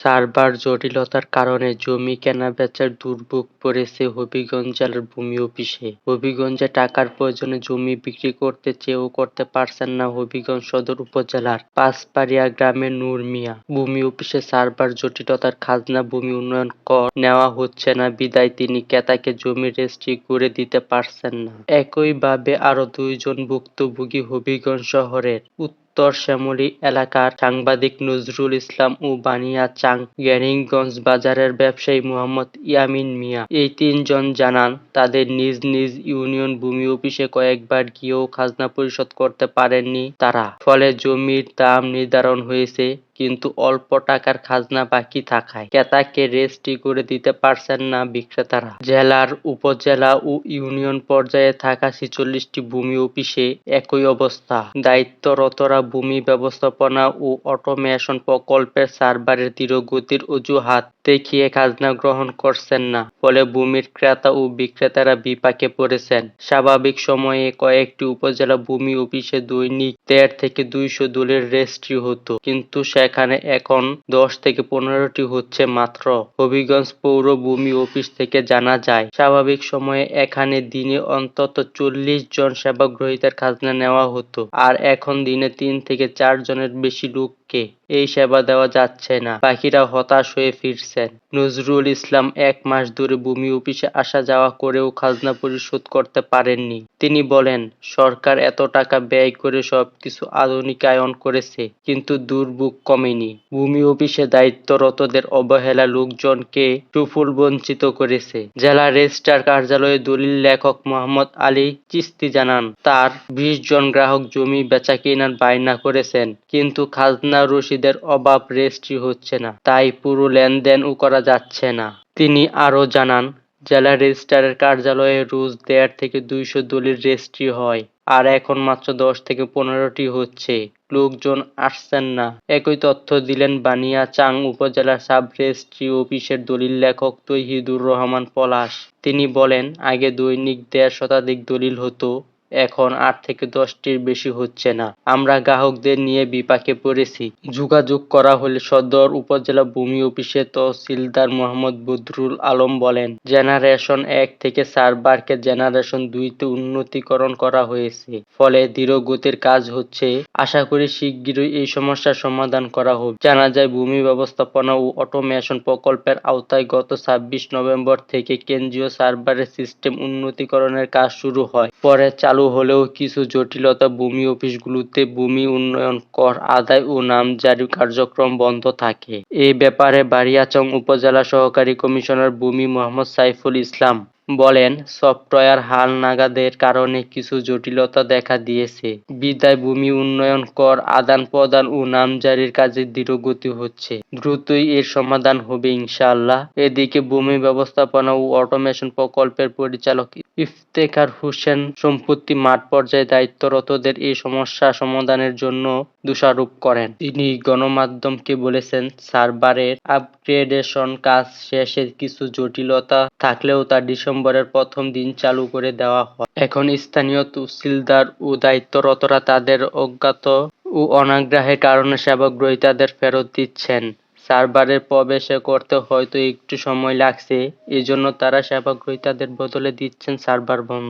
Server জটিলতার কারণে জমি কেনাবেচার দুর্ভোগ পড়েছে হবিগঞ্জ জেলার ভূমি অফিসে। হবিগঞ্জে টাকার প্রয়োজনে জমি বিক্রি করতে চেয়েও করতে পারছেন না হবিগঞ্জ সদর উপজেলার পাঁচপাড়িয়া গ্রামের নূর মিয়া। ভূমি অফিসে সার্ভার জটিলতার খাজনা ভূমি উন্নয়ন কর নেওয়া হচ্ছে না, বিদায় তিনি ক্রেতাকে জমি রেজিস্ট্রি করে দিতে পারছেন না। একইভাবে আরও দুইজন ভুক্তভোগী হবিগঞ্জ শহরের উত্তর শ্যামলী এলাকার সাংবাদিক নজরুল ইসলাম ও বানিয়া চাং গ্যানিংগঞ্জ বাজারের ব্যবসায়ী মোহাম্মদ ইয়ামিন মিয়া। এই তিনজন জানান, তাদের নিজ নিজ ইউনিয়ন ভূমি অফিসে কয়েকবার গিয়েও খাজনা পরিশোধ করতে পারেননি তারা। ফলে জমির দাম নির্ধারণ হয়েছে। কিন্তু অল্প টাকার খাজনা বাকি থাকায় ক্রেতাকে রেজিস্ট্রি করে দিতে পারছেন না বিক্রেতারা। জেলার উপজেলা ও ইউনিয়ন পর্যায়ে থাকা ছেচল্লিশটি ভূমি অফিসে একই অবস্থা। দায়িত্বরতরা ভূমি ব্যবস্থাপনা ও অটোমেশন প্রকল্পের সার্ভারের ধীরগতির অজুহাত দেখিয়ে খাজনা গ্রহণ করছেন না, ফলে ভূমির ক্রেতা ও বিক্রেতারা বিপাকে পড়েছেন। স্বাভাবিক সময়ে কয়েকটি উপজেলা ভূমি অফিসে দৈনিক দেড় থেকে দুইশো দলের রেজিস্ট্রি হতো, কিন্তু সেখানে এখন দশ থেকে পনেরোটি হচ্ছে মাত্র। হবিগঞ্জ পৌর ভূমি অফিস থেকে জানা যায়, স্বাভাবিক সময়ে এখানে দিনে অন্তত চল্লিশ জন সেবাগ্রহীতার খাজনা নেওয়া হতো, আর এখন দিনে তিন থেকে চার জনের বেশি লোককে এই সেবা দেওয়া যাচ্ছে না। বাকিরা হতাশ হয়ে ফিরছেন। নজরুল ইসলাম এক মাস ধরে ভূমি অফিসে আসা যাওয়া করেও খাজনা পরিশোধ করতে পারেননি। তিনি বলেন, সরকার এত টাকা ব্যয় করে সবকিছু আধুনিকায়ন করেছে, কিন্তু দুর্ভোগ কমেনি ভূমি অফিসে দায়িত্বরতদের অবহেলা লোকজনকে সুফল বঞ্চিত করেছে। জেলা রেজিস্ট্রার কার্যালয়ে দলিল লেখক মোহাম্মদ আলী চিস্তি জানান, তার বিশ জন গ্রাহক জমি বেচা কেনার বায়না করেছেন, কিন্তু খাজনা রসিদের অভাব রেজিস্ট্রি হচ্ছে না, তাই পুরো লেনদেনও করা যাচ্ছে না। তিনি আরও জানান, জেলা রেজিস্ট্রারের কার্যালয়ে রোজ দেড় থেকে দুইশো দলিল রেজিস্ট্রি হয়। আর এখন মাত্র দশ থেকে পনেরোটি হচ্ছে। লোকজন আসছেন না। একই তথ্য দিলেন বানিয়া চাং উপজেলার সাব রেজিস্ট্রি অফিসের দলিল লেখক তৈহিদুর রহমান পলাশ। তিনি বলেন, আগে দৈনিক দেড় শতাধিক দলিল হতো এখন আট থেকে দশটির বেশি হচ্ছে না। আমরা গ্রাহকদের নিয়ে বিপাকে পড়েছি। যোগাযোগ করা হলে সদর উপজেলা ভূমি অফিসে তহসিলদার মোহাম্মদ বদরুল আলম বলেন, জেনারেশন এক থেকে সার্ভারকে জেনারেশন দুইতে উন্নতিকরণ করা হয়েছে। ফলে ধীরগতির কাজ হচ্ছে। আশা করি শিগগিরই এই সমস্যার সমাধান করা হবে জানা যায়, ভূমি ব্যবস্থাপনা ও অটোমেশন প্রকল্পের আওতায় গত ছাব্বিশ নভেম্বর থেকে কেন্দ্রীয় সার্ভারের সিস্টেম উন্নতিকরণের কাজ শুরু হয়। পরে চালু চালু হলেও কিছু জটিলতা ভূমি অফিসগুলোতে ভূমি উন্নয়ন কর, আদায় ও নাম জারি কার্যক্রম বন্ধ থাকে। এ ব্যাপারে বারিয়াচং উপজেলা সহকারী কমিশনার ভূমি মোহাম্মদ সাইফুল ইসলাম বলেন, সফটওয়্যার হালনাগাদের কারণে কিছু জটিলতা দেখা দিয়েছে। বিদায় ভূমি উন্নয়ন কর আদান প্রদান ও নামজারির কাজে ধীরগতি হচ্ছে। দ্রুতই এর সমাধান হবে, ইনশাআল্লাহ। এদিকে ভূমি ব্যবস্থাপনা ও অটোমেশন প্রকল্পের পরিচালক ইফতেখার হোসেন সম্পত্তি মাঠ পর্যায়ে দায়িত্বরতদের এই সমস্যা সমাধানের জন্য দোষারোপ করেন। তিনি গণমাধ্যমকে বলেছেন, সার্ভারের আপগ্রেডেশন কাজ শেষে কিছু জটিলতা থাকলেও তা ডিসেম্বরের প্রথম দিন চালু করে দেওয়া হয়। এখন স্থানীয় তহসিলদার ও দায়িত্বরতরা তাদের অজ্ঞাত ও অনাগ্রহের কারণে সেবা গ্রহীতাদের ফেরত দিচ্ছেন। সার্ভারে প্রবেশে করতে হয়তো একটু সময় লাগছে, এজন্য তারা সেবা গ্রহীতাদের বদলে দিচ্ছেন সার্ভার বন্ধ।